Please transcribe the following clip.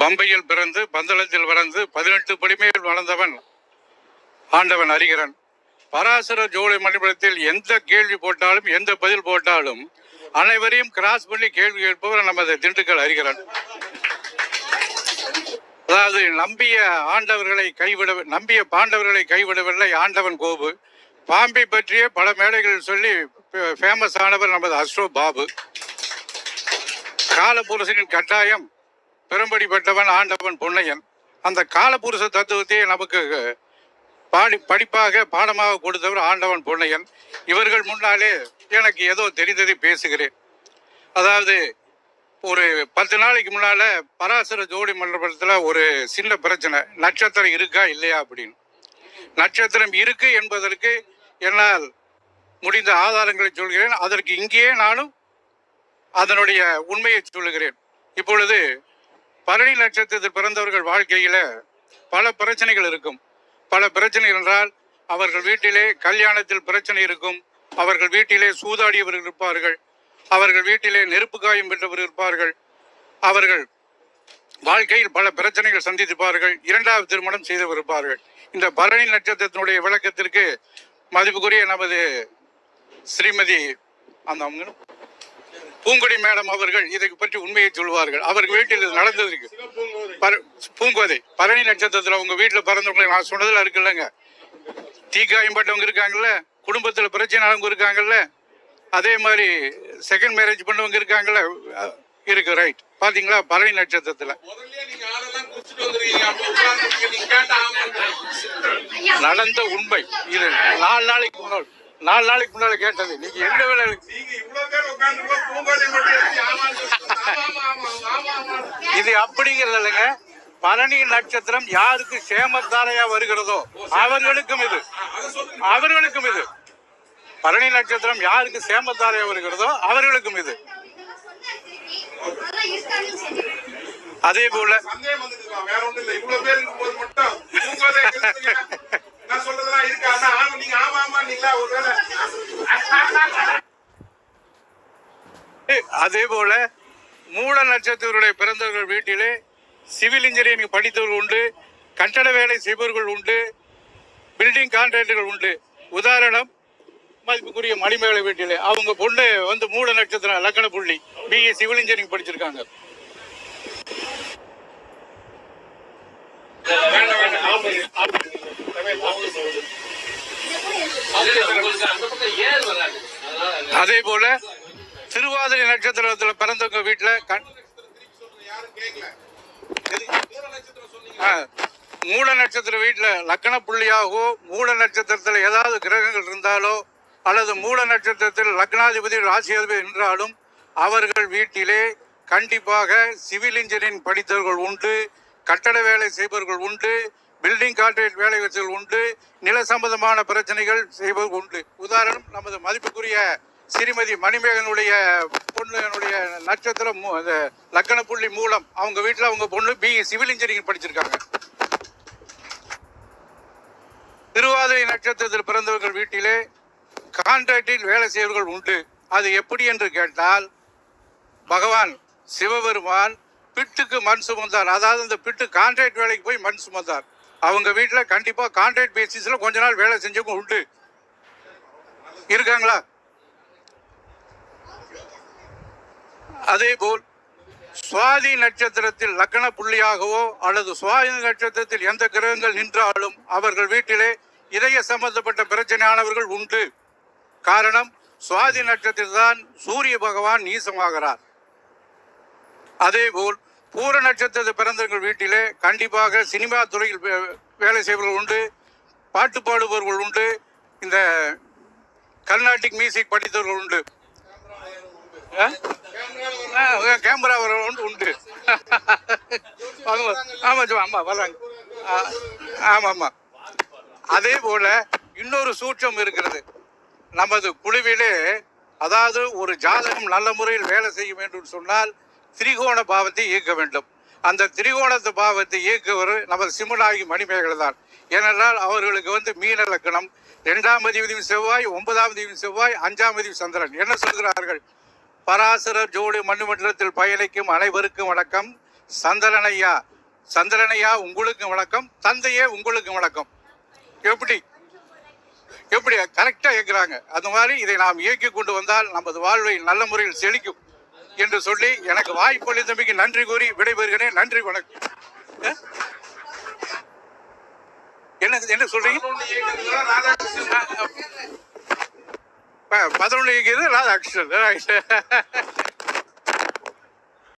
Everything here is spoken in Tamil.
பம்பையில் பிறந்து பந்தளத்தில் வளர்ந்து பதினெட்டு படிமையில் வளர்ந்தவன் ஆண்டவன் அறிகிறன். பராசர ஜோலை மணிபுரத்தில் எந்த கேள்வி போட்டாலும் எந்த பதில் போட்டாலும் அனைவரையும் கிராஸ் பண்ணி கேள்வி கேட்பவர் நமது திண்டுக்கல் அறிகிறன். அதாவது நம்பிய ஆண்டவர்களை கைவிட நம்பிய பாண்டவர்களை கைவிடவில்லை ஆண்டவன் கோபு. பாம்பை பற்றிய பல மேடைகள் சொல்லி ஃபேமஸ் ஆனவர் நமது அஸ்ரோ பாபு. காலபுருஷனின் கட்டாயம் பெரும்படிப்பட்டவன் ஆண்டவன் பொன்னையன் அந்த காலபுருஷ தத்துவத்தை நமக்கு பாடி படிப்பாக பாடமாக கொடுத்தவர் ஆண்டவன் பொன்னையன் இவர்கள் முன்னாலே எனக்கு ஏதோ தெரிந்ததை பேசுகிறேன். அதாவது ஒரு பத்து நாளைக்கு முன்னால பராசர ஜோடி மண்டபத்தில் ஒரு சின்ன பிரச்சனை. நட்சத்திரம் இருக்கா இல்லையா அப்படின்னு. நட்சத்திரம் இருக்கு என்பதற்கு என்னால் முடிந்த ஆதாரங்களை சொல்கிறேன். அதற்கு இங்கேயே நானும் அதனுடைய உண்மையை சொல்லுகிறேன். இப்பொழுது பரணி நட்சத்திரத்தில் பிறந்தவர்கள் வாழ்க்கையில பல பிரச்சனைகள் இருக்கும். பல பிரச்சனை என்றால் அவர்கள் வீட்டிலே கல்யாணத்தில் பிரச்சனை இருக்கும். அவர்கள் வீட்டிலே சூதாடியவர்கள் இருப்பார்கள். அவர்கள் வீட்டிலே நெருப்பு காயம் பெற்றவர் இருப்பார்கள். அவர்கள் வாழ்க்கையில் பல பிரச்சனைகள் சந்தித்திருப்பார்கள். இரண்டாவது திருமணம் செய்தவர் இருப்பார்கள். இந்த பரணி நட்சத்திரத்தினுடைய விளக்கத்திற்கு மதிப்புக்குரிய நமது ஸ்ரீமதி அந்த அவங்க பூங்கொடி மேடம் அவர்கள் இதை பற்றி உண்மையை சொல்வார்கள். அவர்கள் வீட்டில் இது நடந்ததற்கு பர- பூங்கோதை பரணி நட்சத்திரத்துல உங்க வீட்டுல பிறந்தவங்களை நான் சொன்னதுல இருக்குல்லங்க தீக்காயம் பட்டவங்க இருக்காங்கல்ல குடும்பத்துல பிரச்சனை அவங்க இருக்காங்கல்ல அதே மாதிரி செகண்ட் மேரேஜ் பண்ணவங்க இருக்காங்கல்ல இருக்கு ரைட் பாத்தீங்களா? பரணி நட்சத்திரத்துல. நடந்த உண்மை. இது நாலு நாளைக்கு முன்னாள் நாலு நாளைக்கு முன்னால கேட்டது நீங்க எந்த வேலை. இது அப்படிங்கிறது இல்லைங்க. பரணி நட்சத்திரம் யாருக்கு சேமத்தாரையா வருகிறதோ அவர்களுக்கும் இது. அவர்களுக்கும் இது. பரணி நட்சத்திரம் யாருக்கு சேமத்தாரையா வருகிறதோ அவர்களுக்கும் இது. அதே போல அதே போல மூல நட்சத்திரருடைய பிறந்தவர்கள் வீட்டிலே சிவில் இன்ஜினியரிங் படித்தவர்கள் உண்டு கட்டட வேலை செய்பவர்கள் உண்டு பில்டிங் கான்ட்ராக்டர்கள் உண்டு உதாரணம் மதிப்புக்குரிய மணிமேகலை வீட்டிலே அவங்க பொண்ணு வந்து மூல நட்சத்திரம் லக்கண புள்ளி பிஏ சிவில் இன்ஜினியரிங் படிச்சிருக்காங்க வேண்டாம், வேண்டாம். அதே போல திருவாதிரை நட்சத்திரத்தில் பிறந்தவங்க வீட்டில் கண் மூல நட்சத்திர வீட்டில் லக்கண புள்ளியாகவோ மூல நட்சத்திரத்தில் ஏதாவது கிரகங்கள் இருந்தாலோ அல்லது மூல நட்சத்திரத்தில் லக்னாதிபதி ராசியாதிபதி என்றாலும் அவர்கள் வீட்டிலே கண்டிப்பாக சிவில் இன்ஜினியரிங் படித்தவர்கள் உண்டு கட்டட வேலை செய்பவர்கள் உண்டு பில்டிங் கான்ட்ராக்ட் வேலைகள் உண்டு. நில சம்பந்தமான பிரச்சனைகள் செய்வது உண்டு. உதாரணம் நமது மதிப்புக்குரிய ஸ்ரீமதி மணிமேகனுடைய பொண்ணுடைய நட்சத்திரம் லக்கணப்புள்ளி லக்கண புள்ளி மூலம் அவங்க வீட்டில் அவங்க பொண்ணு பி சிவில் இன்ஜினியரிங் படிச்சிருக்காங்க. திருவாதிரை நட்சத்திரத்தில் பிறந்தவர்கள் வீட்டிலே கான்ட்ராக்டில் வேலை செய்வர்கள் உண்டு. அது எப்படி என்று கேட்டால் பகவான் சிவபெருமான் பிட்டுக்கு மண் சுமந்தார். அதாவது அந்த பிட்டு கான்ட்ராக்ட் வேலைக்கு போய் மண் சுமந்தார். அவங்க வீட்டில் கண்டிப்பாக கான்ட்ராக்ட் பேசிஸில் கொஞ்ச நாள் வேலை செஞ்சவங்க உண்டு. இருக்காங்களா? அதே போல் சுவாதி நட்சத்திரத்தில் லக்கண புள்ளியாகவோ அல்லது சுவாதி நட்சத்திரத்தில் எந்த கிரகங்கள் நின்றாலும் அவர்கள் வீட்டிலே இதய சம்பந்தப்பட்ட பிரச்சனையானவர்கள் உண்டு. காரணம் சுவாதி நட்சத்திரத்தில் தான் சூரிய பகவான் நீசமாகிறார். அதேபோல் பூர நட்சத்திரத்தை பிறந்தவர்கள் வீட்டிலே. கண்டிப்பாக சினிமா துறையில் வே- வேலை செய்பவர்கள் உண்டு. பாட்டு பாடுபவர்கள் உண்டு. இந்த கர்நாடிக் மியூசிக் படித்தவர்கள் உண்டு. ஆ? கேமரா வரவங்க உண்டு உண்டு. ஆமாம் ஆமா ஆமாம் ஆமா ஆ, அதே போல் இன்னொரு சூட்சம் இருக்கிறது. நமது குழுவிலே அதாவது ஒரு ஜாதகம் நல்ல முறையில் வேலை செய்ய வேண்டும் சொன்னால் திரிகோண பாவத்தை இயக்க வேண்டும். அந்த திரிகோணத்து பாவத்தை இயக்குவர் நமது சிம்மநாயகி மணிமேகலை தான். ஏனென்றால் அவர்களுக்கு வந்து மீன லக்கணம் இரண்டாம் அதிபதியும் செவ்வாய் ஒன்பதாம் அதிபதியும் செவ்வாய் அஞ்சாம் அதிபதி சந்திரன். என்ன சொல்கிறார்கள்? பராசரர் ஜோடி மண்ணுமண்டலத்தில் பயணிக்கும் அனைவருக்கும் வணக்கம். சந்திரனையா? சந்திரனையா உங்களுக்கும் வணக்கம். தந்தையே உங்களுக்கும் வணக்கம். எப்படி? எப்படி? கரெக்டாக இயக்குறாங்க. அந்த மாதிரி இதை நாம் இயக்கி கொண்டு வந்தால் நமது வாழ்வை நல்ல முறையில் செழிக்கும். என்று சொல்லி எனக்கு வாய்ப்பளித்தமைக்கு நன்றி கூறி விடைபெறுகிறேன். நன்றி வணக்கம்? என்ன என்ன சொல்றீங்க? பதினொன்று பதினொன்று ராதாகிருஷ்ணன்.